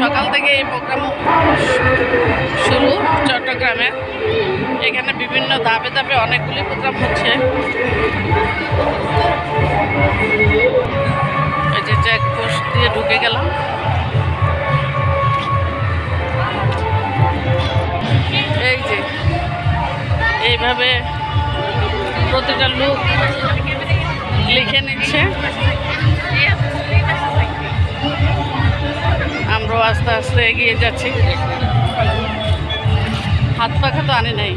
সকাল থেকে এই প্রোগ্রাম শুরু চট্টগ্রামে। এখানে বিভিন্ন ধাপে ধাপে অনেকগুলি প্রোগ্রাম হচ্ছে। এই যে চেকপোস্ট দিয়ে ঢুকে গেলাম। এই যে, এইভাবে প্রতিটা লুক লিখে নিচ্ছে। আমরাও আস্তে আস্তে এগিয়ে যাচ্ছি। হাত পাখা তো আনি নাই।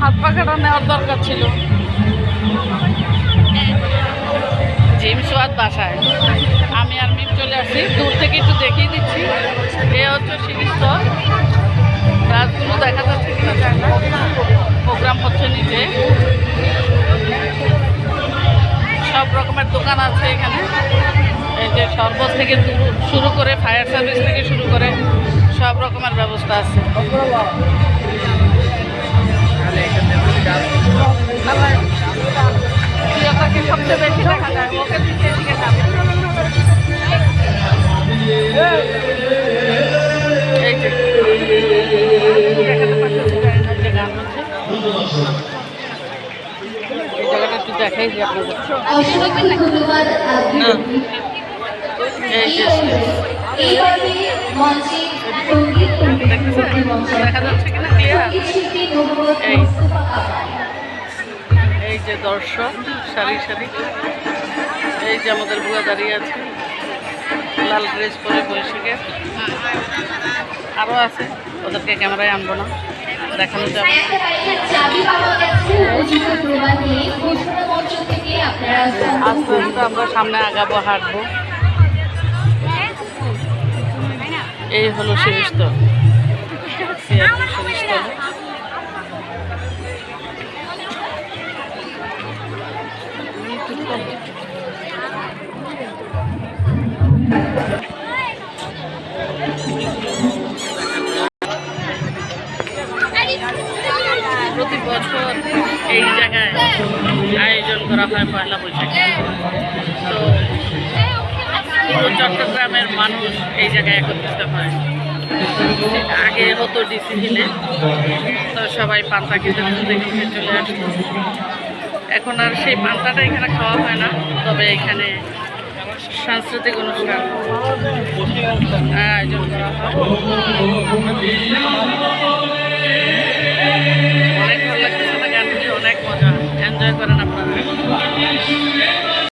হাত পাখাটা নেওয়ার দরকার ছিল। জিম সোয়াদ বাসায়। আমি আর শরবত থেকে শুরু করে ফায়ার সার্ভিস থেকে শুরু করে সব রকমের ব্যবস্থা আছে। সবচেয়ে বেশি দেখা যায় ওকে দিকে এই যে না এই জায়গাটা একটু দেখাই যে আপনাদের। অসংখ্য দেখা যাচ্ছে কিনা ক্লিয়ার এই। এই যে দর্শক সারি সারি এই যে আমাদের বুয়া দাঁড়িয়ে আছে, লাল ড্রেস পরে বৈশাখে। আরও আছে ওদেরকে ক্যামেরায় আনব না। দেখানো যাবে। আস্তে আস্তে আমরা সামনে আগাবো, হাঁটবো। এই হলো শিরিস্তর সিয়াপুর প্রতি বছর এই জায়গায় আয়োজন করা হয় পয়লা বৈশাখে। তো চট্টগ্রামের মানুষ এই জায়গায় একত্রিত হয়। আগে হতো ডিসি হিলে তো সবাই পান্তা খেতে চলে আসতো। এখন আর সেই পান্তাটা এখানে খাওয়া হয় না। তবে এখানে সাংস্কৃতিক অনুষ্ঠান আয়োজন করা হয়।